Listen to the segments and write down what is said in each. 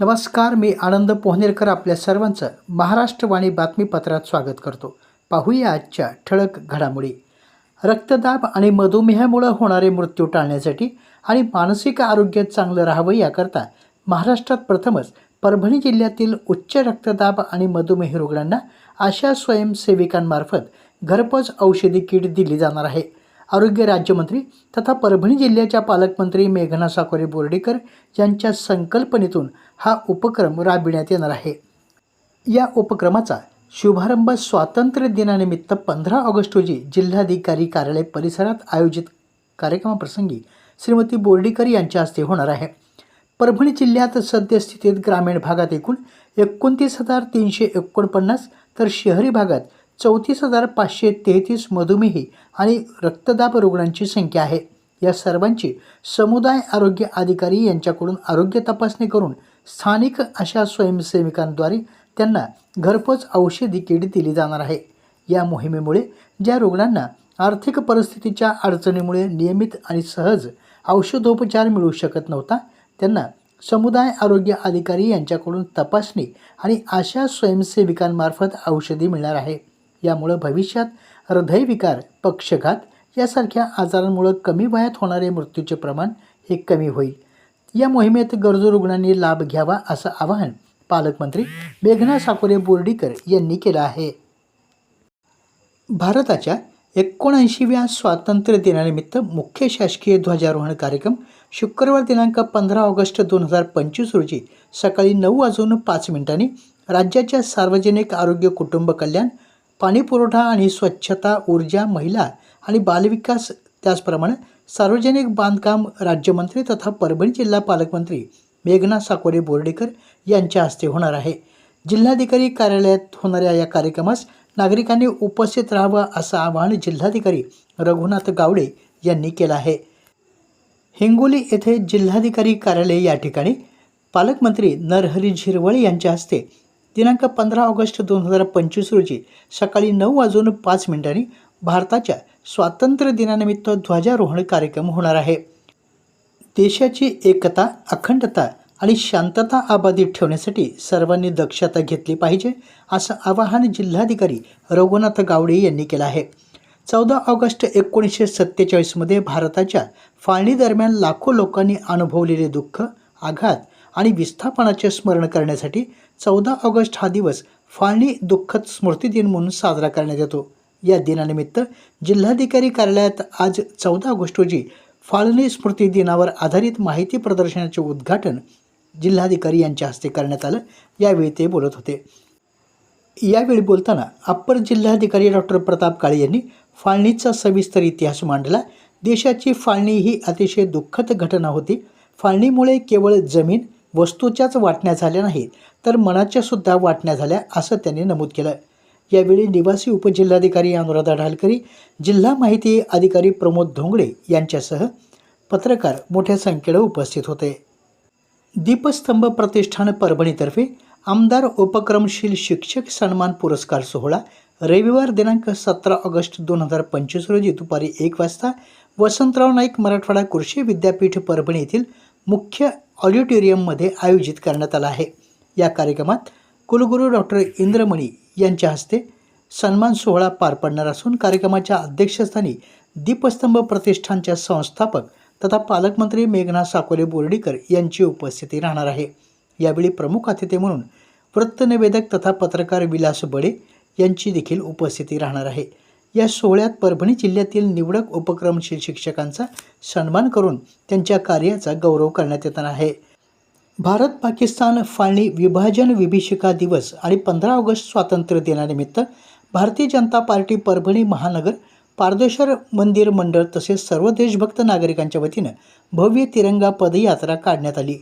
नमस्कार मी आनंद पोहनेरकर आपल्या सर्वांचं महाराष्ट्रवाणी बातमीपत्रात स्वागत करतो. पाहूया आजच्या ठळक घडामोडी. रक्तदाब आणि मधुमेहामुळं होणारे मृत्यू टाळण्यासाठी आणि मानसिक आरोग्य चांगलं राहावं याकरता महाराष्ट्रात प्रथमच परभणी जिल्ह्यातील उच्च रक्तदाब आणि मधुमेह रुग्णांना अशा स्वयंसेविकांमार्फत घरपोच औषधी किट दिली जाणार आहे. आरोग्य राज्यमंत्री तथा परभणी जिल्ह्याच्या पालकमंत्री मेघना साकोरे बोर्डीकर यांच्या संकल्पनेतून हा उपक्रम राबविण्यात येणार आहे. या उपक्रमाचा शुभारंभ स्वातंत्र्य दिनानिमित्त पंधरा ऑगस्ट रोजी जिल्हाधिकारी कार्यालय परिसरात आयोजित कार्यक्रमाप्रसंगी श्रीमती बोर्डीकर यांच्या हस्ते होणार आहे. परभणी जिल्ह्यात सद्यस्थितीत ग्रामीण भागात एकूण एकोणतीस हजार तीनशे एकोणपन्नास तर शहरी भागात चौतीस हजार पाचशे तेहतीस मधुमेही आणि रक्तदाब रुग्णांची संख्या आहे. या सर्वांची समुदाय आरोग्य अधिकारी यांच्याकडून आरोग्य तपासणी करून स्थानिक अशा स्वयंसेविकांद्वारे त्यांना घरपोच औषधी किट दिली जाणार आहे. या मोहिमेमुळे ज्या रुग्णांना आर्थिक परिस्थितीच्या अडचणीमुळे नियमित आणि सहज औषधोपचार मिळू शकत नव्हता त्यांना समुदाय आरोग्य अधिकारी यांच्याकडून तपासणी आणि अशा स्वयंसेविकांमार्फत औषधी मिळणार आहे. यामुळं भविष्यात हृदयविकार पक्षघात यासारख्या आजारांमुळं कमी वयात होणारे मृत्यूचे प्रमाण हे कमी होईल. या मोहिमेत गरजू रुग्णांनी लाभ घ्यावा असं आवाहन पालकमंत्री मेघना साकोरे बोर्डीकर यांनी केलं आहे. भारताच्या एकोणऐंशीव्या स्वातंत्र्य दिनानिमित्त मुख्य शासकीय ध्वजारोहण कार्यक्रम शुक्रवार दिनांक पंधरा ऑगस्ट दोन हजार पंचवीस रोजी सकाळी नऊ वाजून पाच मिनिटांनी राज्याच्या सार्वजनिक आरोग्य कुटुंब कल्याण पाणीपुरवठा आणि स्वच्छता ऊर्जा महिला आणि बालविकास त्याचप्रमाणे सार्वजनिक बांधकाम राज्यमंत्री तथा परभणी जिल्हा पालकमंत्री मेघना साकोरे बोर्डेकर यांच्या हस्ते होणार आहे. जिल्हाधिकारी कार्यालयात होणाऱ्या या कार्यक्रमास नागरिकांनी उपस्थित राहावं असं आवाहन जिल्हाधिकारी रघुनाथ गावडे यांनी केलं आहे. हिंगोली येथे जिल्हाधिकारी कार्यालय या ठिकाणी पालकमंत्री नरहरी झिरवळ यांच्या हस्ते दिनांक पंधरा ऑगस्ट दोन हजार पंचवीस रोजी सकाळी नऊ वाजून पाच मिनिटांनी भारताच्या स्वातंत्र्य दिनानिमित्त ध्वजारोहण कार्यक्रम होणार आहे. देशाची एकता अखंडता आणि शांतता अबाधित ठेवण्यासाठी सर्वांनी दक्षता घेतली पाहिजे असं आवाहन जिल्हाधिकारी रघुनाथ गावडे यांनी केलं आहे. चौदा ऑगस्ट एकोणीसशे सत्तेचाळीसमध्ये भारताच्या फाळणीदरम्यान लाखो लोकांनी अनुभवलेले दुःख आघात आणि विस्थापनाचे स्मरण करण्यासाठी चौदा ऑगस्ट हा दिवस फाळणी दुःखद स्मृती दिन म्हणून साजरा करण्यात येतो. या दिनानिमित्त जिल्हाधिकारी कार्यालयात आज चौदा ऑगस्ट रोजी फाळणी स्मृती दिनावर आधारित माहिती प्रदर्शनाचे उद्घाटन जिल्हाधिकारी यांच्या हस्ते करण्यात आलं. यावेळी ते बोलत होते. यावेळी बोलताना अप्पर जिल्हाधिकारी डॉक्टर प्रताप काळे यांनी फाळणीचा सविस्तर इतिहास मांडला. देशाची फाळणी ही अतिशय दुःखद घटना होती. फाळणीमुळे केवळ जमीन वस्तूच्याच वाटण्या झाल्या नाहीत तर मनाच्यासुद्धा वाटण्या झाल्या असं त्यांनी नमूद केलं यावेळी निवासी उपजिल्हाधिकारी अनुराधा ढालकरी जिल्हा माहिती अधिकारी प्रमोद धोंगडे यांच्यासह पत्रकार मोठ्या संख्येनं उपस्थित होते. दीपस्तंभ प्रतिष्ठान परभणीतर्फे आमदार उपक्रमशील शिक्षक सन्मान पुरस्कार सोहळा रविवार दिनांक सतरा ऑगस्ट दोन हजार पंचवीस रोजी दुपारी एक वाजता वसंतराव नाईक मराठवाडा कृषी विद्यापीठ परभणी येथील मुख्य ऑडिटोरियममध्ये आयोजित करण्यात आला आहे. या कार्यक्रमात कुलगुरू डॉक्टर इंद्रमणी यांच्या हस्ते सन्मान सोहळा पार पडणार असून कार्यक्रमाच्या अध्यक्षस्थानी दीपस्तंभ प्रतिष्ठानच्या संस्थापक तथा पालकमंत्री मेघना साकोले बोर्डीकर यांची उपस्थिती राहणार आहे. यावेळी प्रमुख अतिथी म्हणून वृत्तनिवेदक तथा पत्रकार विलास बडे यांची देखील उपस्थिती राहणार आहे. या सोहळ्यात परभणी जिल्ह्यातील निवडक उपक्रमशील शिक्षकांचा सन्मान करून त्यांच्या कार्याचा गौरव करण्यात येणार आहे. भारत पाकिस्तान फाळणी विभाजन विभीषिका दिवस आणि पंधरा ऑगस्ट स्वातंत्र्य दिनानिमित्त भारतीय जनता पार्टी परभणी महानगर पारदेश्वर मंदिर मंडळ तसेच सर्व देशभक्त नागरिकांच्या वतीनं भव्य तिरंगा पदयात्रा काढण्यात आली.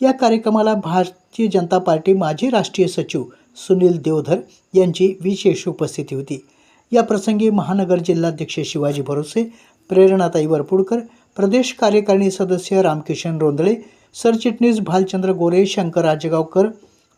या कार्यक्रमाला भारतीय जनता पार्टी माजी राष्ट्रीय सचिव सुनील देवधर यांची विशेष उपस्थिती होती. या प्रसंगी महानगर जिल्हाध्यक्ष शिवाजी भरोसे प्रेरणाताई वरपुडकर प्रदेश कार्यकारिणी सदस्य रामकिशन रोंदळे सरचिटणीस भालचंद्र गोरे शंकर राजगावकर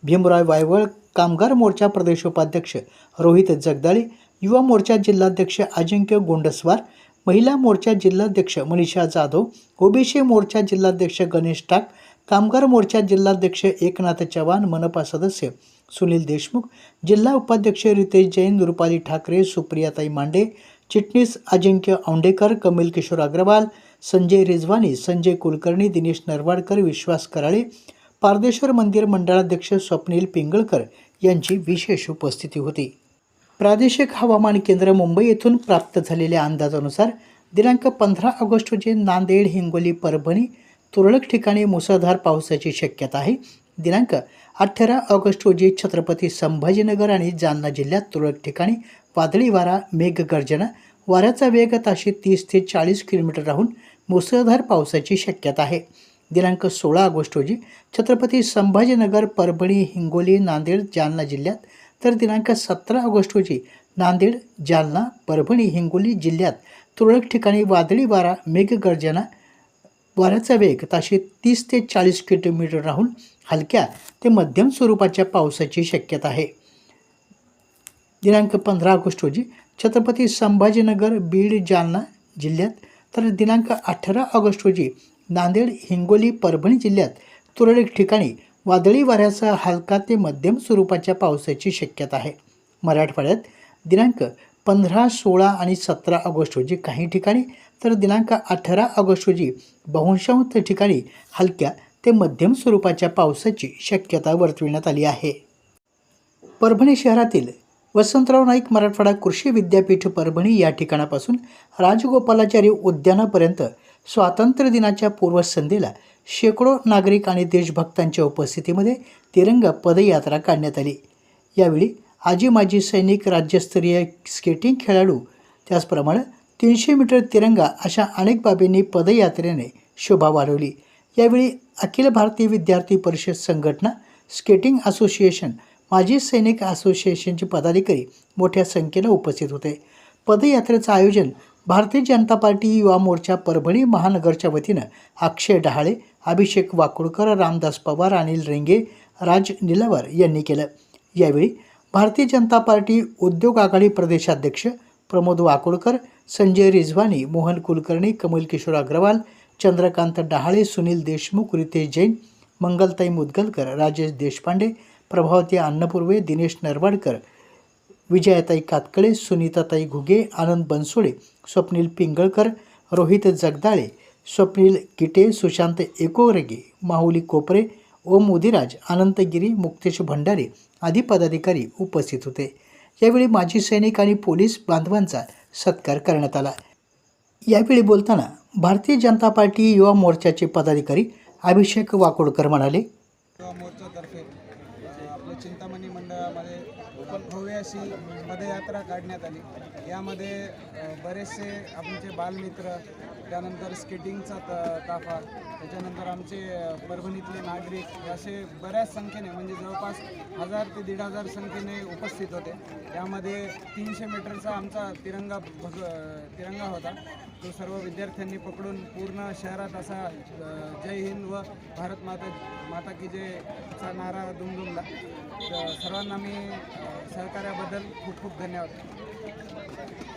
भीमराय वायवळ कामगार मोर्चा प्रदेश उपाध्यक्ष रोहित जगदाळे युवा मोर्चा जिल्हाध्यक्ष अजिंक्य गोंडस्वार महिला मोर्चा जिल्हाध्यक्ष मनीषा जाधव ओबीसी मोर्चा जिल्हाध्यक्ष गणेश टाक कामगार मोर्चा जिल्हाध्यक्ष एकनाथ चव्हाण मनपा सदस्य सुनील देशमुख जिल्हा उपाध्यक्ष रितेश जैन रुपाली ठाकरे सुप्रियाताई मांडे चिटणीस अजिंक्य औंडेकर कमिल किशोर अग्रवाल संजय रिझवानी संजय कुलकर्णी दिनेश नरवाडकर विश्वास कराळे पारदेश्वर मंदिर मंडळाध्यक्ष स्वप्नील पिंगळकर यांची विशेष उपस्थिती होती. प्रादेशिक हवामान केंद्र मुंबई येथून प्राप्त झालेल्या अंदाजानुसार दिनांक पंधरा ऑगस्ट रोजी नांदेड हिंगोली परभणी तुरळक ठिकाणी मुसळधार पावसाची शक्यता आहे. दिनांक अठरा ऑगस्ट रोजी छत्रपती संभाजीनगर आणि जालना जिल्ह्यात तुरळक ठिकाणी वादळी वारा मेघगर्जना वाऱ्याचा वेग ताशी तीस ते चाळीस किलोमीटर राहून मुसळधार पावसाची शक्यता आहे. दिनांक सोळा ऑगस्ट रोजी छत्रपती संभाजीनगर परभणी हिंगोली नांदेड जालना जिल्ह्यात तर दिनांक सतरा ऑगस्ट रोजी नांदेड जालना परभणी हिंगोली जिल्ह्यात तुरळक ठिकाणी वादळी वारा मेघगर्जना वाऱ्याचा वेग ताशी तीस ते चाळीस किलोमीटर राहून हलक्या ते मध्यम स्वरूपाच्या पावसाची शक्यता आहे. दिनांक पंधरा ऑगस्ट रोजी छत्रपती संभाजीनगर बीड जालना जिल्ह्यात तर दिनांक अठरा ऑगस्ट रोजी नांदेड हिंगोली परभणी जिल्ह्यात तुरळक ठिकाणी वादळी वाऱ्यासह हलका ते मध्यम स्वरूपाच्या पावसाची शक्यता आहे. मराठवाड्यात दिनांक पंधरा सोळा आणि सतरा ऑगस्ट रोजी काही ठिकाणी तर दिनांक अठरा ऑगस्ट रोजी बहुतांश ठिकाणी हलक्या ते मध्यम स्वरूपाच्या पावसाची शक्यता वर्तविण्यात आली आहे. परभणी शहरातील वसंतराव नाईक मराठवाडा कृषी विद्यापीठ परभणी या ठिकाणापासून राजगोपालाचारी उद्यानापर्यंत स्वातंत्र्य दिनाच्या पूर्वसंध्येला शेकडो नागरिक आणि देशभक्तांच्या उपस्थितीमध्ये तिरंगा पदयात्रा काढण्यात आली. यावेळी आजी माजी सैनिक राज्यस्तरीय स्केटिंग खेळाडू त्याचप्रमाणे तीनशे मीटर तिरंगा अशा अनेक बाबींनी पदयात्रेने शोभा वाढवली. यावेळी अखिल भारतीय विद्यार्थी परिषद संघटना स्केटिंग असोसिएशन माजी सैनिक असोसिएशनचे पदाधिकारी मोठ्या संख्येनं उपस्थित होते. पदयात्रेचं आयोजन भारतीय जनता पार्टी युवा मोर्चा परभणी महानगरच्या वतीनं अक्षय डहाळे अभिषेक वाकुडकर रामदास पवार अनिल रेंगे राज निलावर यांनी केलं. यावेळी भारतीय जनता पार्टी उद्योग आघाडी प्रदेशाध्यक्ष प्रमोद वाकुडकर संजय रिझवानी मोहन कुलकर्णी कमल किशोर अग्रवाल चंद्रकांत डहाळे सुनील देशमुख रितेश जैन मंगलताई मुदगलकर राजेश देशपांडे प्रभावती अन्नपूर्वे दिनेश नरवाडकर विजयाताई कातकळे सुनीताताई घुगे आनंद बनसोडे स्वप्नील पिंगळकर रोहित जगदाळे स्वप्नील गिटे सुशांत एकोरगे माहुली कोपरे ओम उदिराज अनंतगिरी मुक्तेश भंडारे आदी पदाधिकारी उपस्थित होते. यावेळी माजी सैनिक आणि पोलीस बांधवांचा सत्कार करण्यात आला. यावेळी बोलताना भारतीय जनता पार्टी युवा मोर्चाचे पदाधिकारी अभिषेक वाकोडकर म्हणाले युवा मोर्चातर्फे आपल्या चिंतामणी मंडळामध्ये भव्य अशी पदयात्रा काढण्यात आली. यामध्ये बरेचसे बरेचसे आमचे बालमित्र त्यानंतर स्केटिंगचा त ताफा त्याच्यानंतर आमचे परभणीतले नागरिक असे बऱ्याच संख्येने म्हणजे जवळपास हजार ते दीड हजार संख्येने उपस्थित होते. त्यामध्ये तीनशे मीटरचा आमचा तिरंगा भग तिरंगा होता. तो सर्व विद्यार्थ्यांनी पकडून पूर्ण शहरात असा जय हिंद व भारत माता माता की जयचा नारा दुमदुमला. तर सर्वांना मी सहकार्याबद्दल खूप खूप धन्यवाद.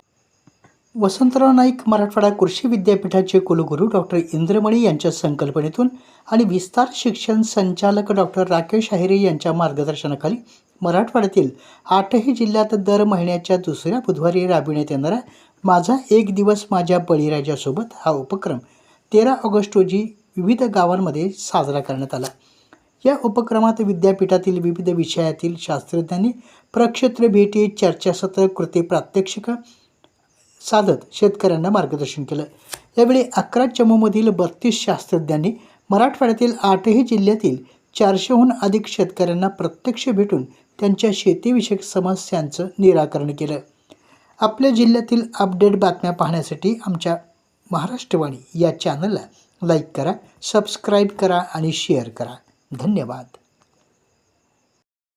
वसंतराव नाईक मराठवाडा कृषी विद्यापीठाचे कुलगुरू डॉक्टर इंद्रमणी यांच्या संकल्पनेतून आणि विस्तार शिक्षण संचालक डॉक्टर राकेश अहिरे यांच्या मार्गदर्शनाखाली मराठवाड्यातील आठही जिल्ह्यात दर महिन्याच्या दुसऱ्या बुधवारी राबविण्यात येणारा माझा एक दिवस माझ्या बळीराजासोबत हा उपक्रम तेरा ऑगस्ट रोजी विविध गावांमध्ये साजरा करण्यात आला. या उपक्रमात विद्यापीठातील विविध विषयातील शास्त्रज्ञांनी प्रक्षेत्र भेटी चर्चासत्र कृती प्रात्यक्षिकं साधत शेतकऱ्यांना मार्गदर्शन केलं. यावेळी अकरा चमूमधील बत्तीस शास्त्रज्ञांनी मराठवाड्यातील आठही जिल्ह्यातील चारशेहून अधिक शेतकऱ्यांना प्रत्यक्ष भेटून त्यांच्या शेतीविषयक समस्यांचं निराकरण केलं. आपल्या जिल्ह्यातील अपडेट बातम्या पाहण्यासाठी आमच्या महाराष्ट्रवाणी या चॅनलला लाईक करा सबस्क्राईब करा आणि शेअर करा. धन्यवाद.